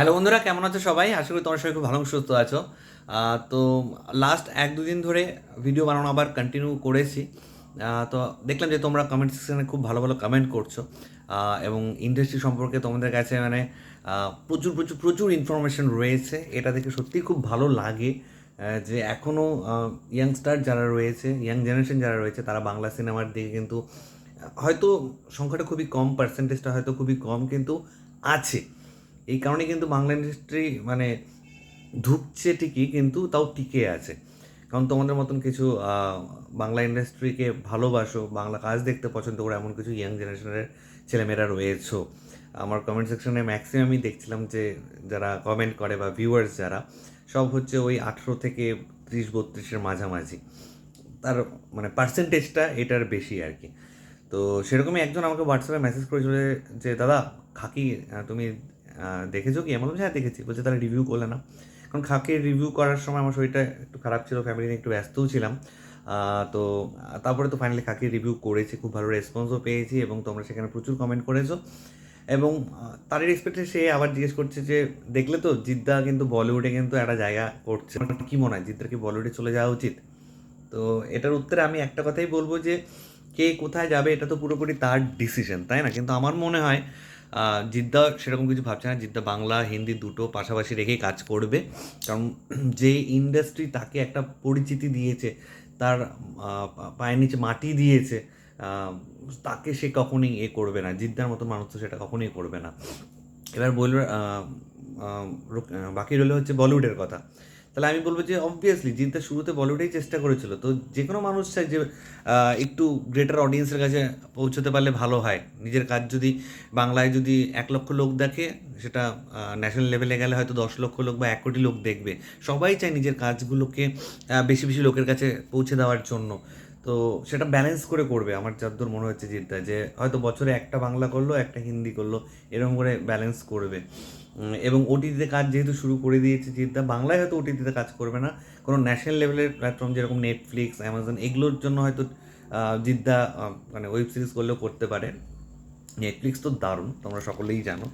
Hello বন্ধুরা, কেমন আছো সবাই? আশা করি তোমার সবাই খুব ভালো, সুস্থ আছো। তো লাস্ট এক দুদিন ধরে ভিডিও বানানো আবার কন্টিনিউ করেছি। তো দেখলাম যে তোমরা কমেন্ট সেকশনে খুব ভালো ভালো কমেন্ট করছ। এবং ইন্ডাস্ট্রি সম্পর্কে তোমাদের কাছে মানে প্রচুর প্রচুর প্রচুর ইনফরমেশন রয়েছে। এটা দেখে সত্যিই খুব ভালো লাগে যে এখনও ইয়াংস্টার যারা রয়েছে ইয়াং জেনারেশন যারা রয়েছে, তারা বাংলা সিনেমার দিকে কিন্তু, হয়তো সংখ্যাটা খুবই কম পার্সেন্টেজটা হয়তো খুবই কম, কিন্তু আছে। এই কারণে কিন্তু বাংলা ইন্ডাস্ট্রি মানে ধুকছে ঠিকই, কিন্তু তাও টিকে আছে। কারণ তোমাদের মতন কিছু বাংলা ইন্ডাস্ট্রিকে ভালোবাসো, বাংলা কাজ দেখতে পছন্দ করে এমন কিছু ইয়াং জেনারেশনের ছেলেমেয়েরা রয়েছো, আমার কমেন্ট সেকশনে ম্যাক্সিমামই দেখছিলাম যে যারা কমেন্ট করে বা ভিউয়ার্স যারা, সব হচ্ছে ওই আঠেরো থেকে ত্রিশ, বত্রিশের মাঝামাঝি। তার মানে পার্সেন্টেজটা এটার বেশি আর কি। তো সেরকমই একজন আমাকে হোয়াটসঅ্যাপে মেসেজ করেছিল যে- দাদা, খাকি তুমি দেখেছ কি? বললাম হ্যাঁ দেখেছি। বলছে তারা রিভিউ করলে না। কারণ খাকির রিভিউ করার সময় আমার শরীরটা একটু খারাপ ছিল ফ্যামিলি নিয়ে একটু ব্যস্তও ছিলাম। তো, তারপরে তো ফাইনালি খাকে রিভিউ করেছি, খুব ভালো রেসপন্সও পেয়েছি এবং তোমরা সেখানে প্রচুর কমেন্ট করেছ। এবং তারই রেসপেক্টে সে আবার জিজ্ঞেস করছে যে, দেখলে তো জিদ্দা কিন্তু বলিউডে কিন্তু একটা জায়গা করছে। কি মনে হয়? জিদ্দার কি বলিউডে চলে যাওয়া উচিত? তো, এটার উত্তরে আমি একটা কথাই বলব যে, কে কোথায় যাবে, এটা তো পুরোপুরি তার ডিসিশন তাই না? কিন্তু আমার মনে হয় জিদ্দা সেরকম কিছু ভাবছে না। জিদ্দা বাংলা, হিন্দি দুটো পাশাপাশি রেখেই কাজ করবে। কারণ যে ইন্ডাস্ট্রি তাকে একটা পরিচিতি দিয়েছে, তার পায়ের নিচে মাটি দিয়েছে তাকে সে কখনোই এ করবে না। জিদ্দার মতো মানুষ তো সেটা কখনোই করবে না। এবার বলবে বাকি রইল হচ্ছে বলিউডের কথা। তাহলে আমি বলব যে অবভিয়াসলি জিদ্দা শুরুতে বলিউডেই চেষ্টা করেছিল। তো যে কোনো মানুষ চাই যে একটু গ্রেটার অডিয়েন্সের কাছে পৌঁছতে পারলে ভালো হয়। নিজের কাজ যদি বাংলায় যদি এক লক্ষ লোক দেখে, সেটা ন্যাশনাল লেভেলে গেলে হয়তো দশ লক্ষ লোক বা এক কোটি লোক দেখবে। সবাই চায় নিজের কাজগুলোকে বেশি বেশি লোকের কাছে পৌঁছে দেওয়ার জন্য। তো সেটা ব্যালেন্স করে করবে। আমার যতদূর মনে হচ্ছে জিদ্দা যে হয়তো বছরে একটা বাংলা করল, একটা হিন্দি করল, এরকম করে ব্যালেন্স করবে। এবং ওটিটিতে কাজ যেহেতু শুরু করে দিয়েছে জিদ্দা বাংলায় হয়তো ওটিটিতে কাজ করবে না। কোনো ন্যাশনাল লেভেলের প্ল্যাটফর্ম যেরকম নেটফ্লিক্স অ্যামাজন এগুলোর জন্য হয়তো জিদ্দা মানে ওয়েব সিরিজ করলেও করতে পারে। নেটফ্লিক্স তো দারুণ, তোমরা সকলেই জানো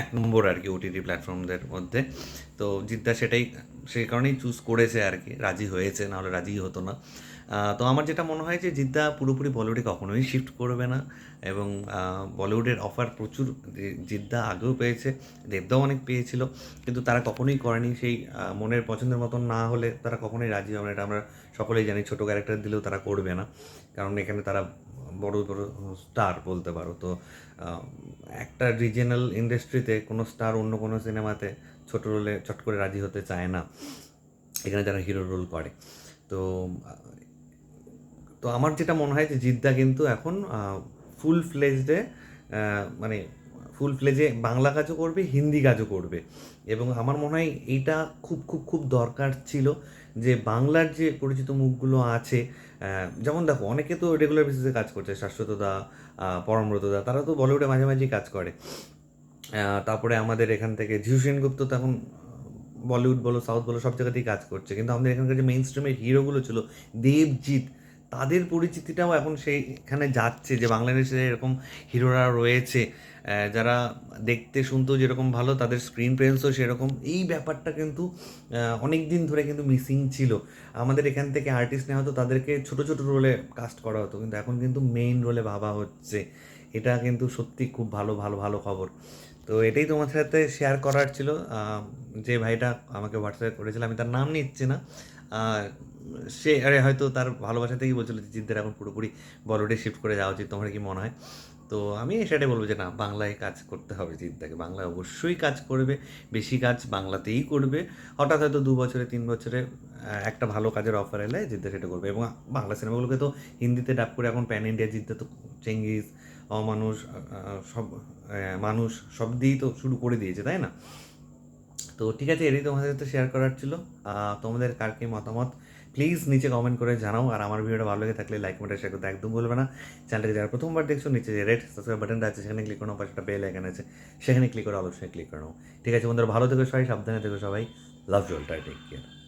এক নম্বর আর কি ওটিটি প্ল্যাটফর্মদের মধ্যে। তো জিদ্দা সেটাই সেই কারণেই চুজ করেছে আর কি রাজি হয়েছে, নাহলে রাজি হতো না। তো আমার যেটা মনে হয় যে, জিদ্দা পুরোপুরি বলিউডে কখনোই শিফট করবে না এবং বলিউডের অফার প্রচুর জিদ্দা আগেও পেয়েছে, দেবদাও অনেক পেয়েছিল, কিন্তু তারা কখনোই করেনি সেই মনের পছন্দের মতন না হলে তারা কখনোই রাজি হবে না। এটা আমরা সকলেই জানি, ছোটো ক্যারেক্টার দিলেও তারা করবে না। কারণ এখানে তারা বড় বড় স্টার বলতে পারো। তো একটা রিজিয়নাল ইন্ডাস্ট্রিতে কোনো স্টার অন্য কোনো সিনেমাতে ছোট রোলে চট করে রাজি হতে চায় না। এখানে যারা হিরো রোল করে। তো তো আমার যেটা মনে হয় যে জিদ্দা কিন্তু এখন ফুল ফ্লেজডে মানে ফুল ফ্লেজে বাংলা কাজও করবে, হিন্দি কাজও করবে। এবং আমার মনে হয় এইটা খুব খুব খুব দরকার ছিল যে বাংলার যে পরিচিত মুখগুলো আছে যেমন দেখো, অনেকে তো রেগুলার বেসিসে কাজ করছে শাশ্বতদা পরমব্রতদা তারা তো বলিউডে মাঝে মাঝেই কাজ করে। তারপরে আমাদের এখান থেকে জিউ সেনগুপ্ত তো এখন বলিউড বলো, সাউথ বলো, সব জায়গাতেই কাজ করছে। কিন্তু আমাদের এখানকার যে মেইন স্ট্রিমের হিরোগুলো ছিল, দেবজিৎ, তাদের পরিচিতিটাও এখন সেইখানে যাচ্ছে যে বাংলাদেশে এরকম হিরোরা রয়েছে। যারা দেখতে, শুনতেও যেরকম ভালো, তাদের স্ক্রিন প্রেজেন্সও সেরকম। এই ব্যাপারটা কিন্তু অনেক দিন ধরে কিন্তু মিসিং ছিল। আমাদের এখান থেকে আর্টিস্ট নেওয়া হতো, তাদেরকে ছোট ছোট রোলে কাস্ট করা হতো। কিন্তু এখন কিন্তু মেইন রোলে ভাবা হচ্ছে। এটা কিন্তু সত্যি খুব ভালো ভালো ভালো খবর। তো এটাই তোমার সাথে শেয়ার করার ছিল। যে ভাইটা আমাকে হোয়াটসঅ্যাপে করেছিল, আমি তার নাম নিচ্ছি না। সে, আরে, হয়তো তার ভালোবাসা থেকেই বলছিল যে জিদ্দের এখন পুরোপুরি বলিউডে শিফট করে যাওয়া উচিত। তোমার কি মনে হয়? তো আমি সেটাই বলব যে, না, বাংলায় কাজ করতে হবে জিদ্দাকে বাংলায় অবশ্যই কাজ করবে, বেশি কাজ বাংলাতেই করবে। হঠাৎ হয়তো দু বছরে, তিন বছরে একটা ভালো কাজের অফার এলে জিদ্দা সেটা করবে। এবং বাংলা সিনেমাগুলোকে তো হিন্দিতে ডাব করে এখন প্যান ইন্ডিয়া জিদ্দা তো চেঙ্গিস অমানুষ সব মানুষ সব দিয়েই তো শুরু করে দিয়েছে, তাই না? তো ঠিক আছে, এটাই তোমাদের সাথে শেয়ার করার ছিল। তোমাদের কার কি মতামত? প্লিজ নিচে কমেন্ট করে জানাও, আর আমার ভিডিওটা ভালো লেগে থাকলে লাইক কমেন্ট শেয়ার করতে একদম বলবে না। চ্যানেলটাকে যারা প্রথমবার দেখছ, নিচে যে রেড সাবস্ক্রাইব বাটনটা আছে, সেখানে ক্লিক করো, পাশে বেল আইকন আছে, সেখানে ক্লিক করে অবশ্যই ক্লিক করো। ঠিক আছে বন্ধুরা, ভালো থেকো সবাই, সাবধানে থেকো সবাই। লাভ জলটা টেক কেয়ার